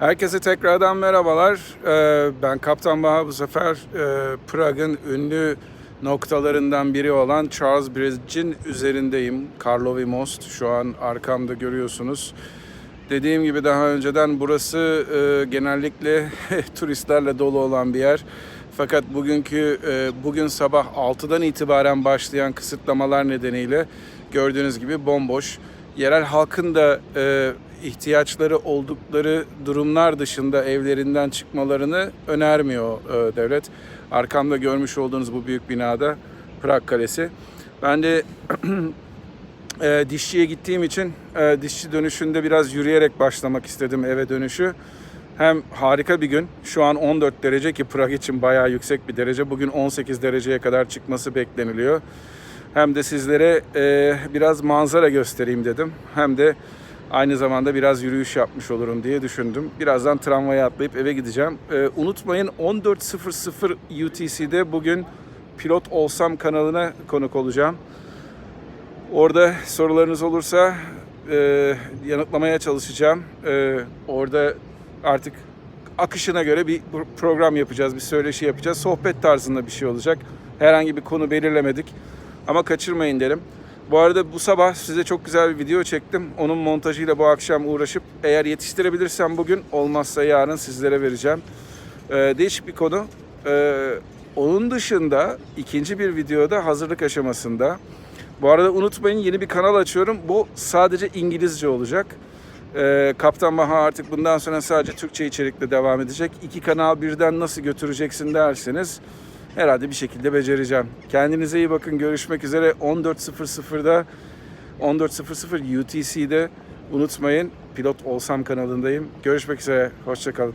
Herkese tekrardan merhabalar. Ee, Ben Kaptan Baha bu sefer e, Prag'ın ünlü noktalarından biri olan Charles Bridge'in üzerindeyim. Karlovy Most şu an arkamda görüyorsunuz. Dediğim gibi daha önceden burası e, genellikle turistlerle dolu olan bir yer. Fakat bugünkü e, bugün sabah 6'dan itibaren başlayan kısıtlamalar nedeniyle gördüğünüz gibi bomboş. Yerel halkın da ihtiyaçları oldukları durumlar dışında evlerinden çıkmalarını önermiyor e, devlet. Arkamda görmüş olduğunuz bu büyük binada Prag Kalesi. Ben de e, dişçiye gittiğim için e, dişçi dönüşünde biraz yürüyerek başlamak istedim eve dönüşü. Hem harika bir gün. Şu an 14 derece ki Prag için bayağı yüksek bir derece. Bugün 18 dereceye kadar çıkması bekleniliyor. Hem de sizlere e, biraz manzara göstereyim dedim. Hem de aynı zamanda biraz yürüyüş yapmış olurum diye düşündüm. Birazdan tramvaya atlayıp eve gideceğim. E, unutmayın 14.00 UTC'de bugün Pilot Olsam kanalına konuk olacağım. Orada sorularınız olursa e, yanıtlamaya çalışacağım. E, orada artık akışına göre bir pro- program yapacağız, bir söyleşi yapacağız. Sohbet tarzında bir şey olacak. Herhangi bir konu belirlemedik. Ama kaçırmayın derim. Bu arada bu sabah size çok güzel bir video çektim. Onun montajıyla bu akşam uğraşıp eğer yetiştirebilirsem bugün olmazsa yarın sizlere vereceğim. Ee, değişik bir konu. Ee, onun dışında ikinci bir videoda hazırlık aşamasında. Bu arada unutmayın yeni bir kanal açıyorum. Bu sadece İngilizce olacak. Ee, Kaptan Maha artık bundan sonra sadece Türkçe içerikle devam edecek. İki kanal birden nasıl götüreceksin derseniz herhalde bir şekilde becereceğim. Kendinize iyi bakın. Görüşmek üzere 14.00'da 14.00 UTC'de unutmayın Pilot Olsam kanalındayım. Görüşmek üzere. Hoşçakalın.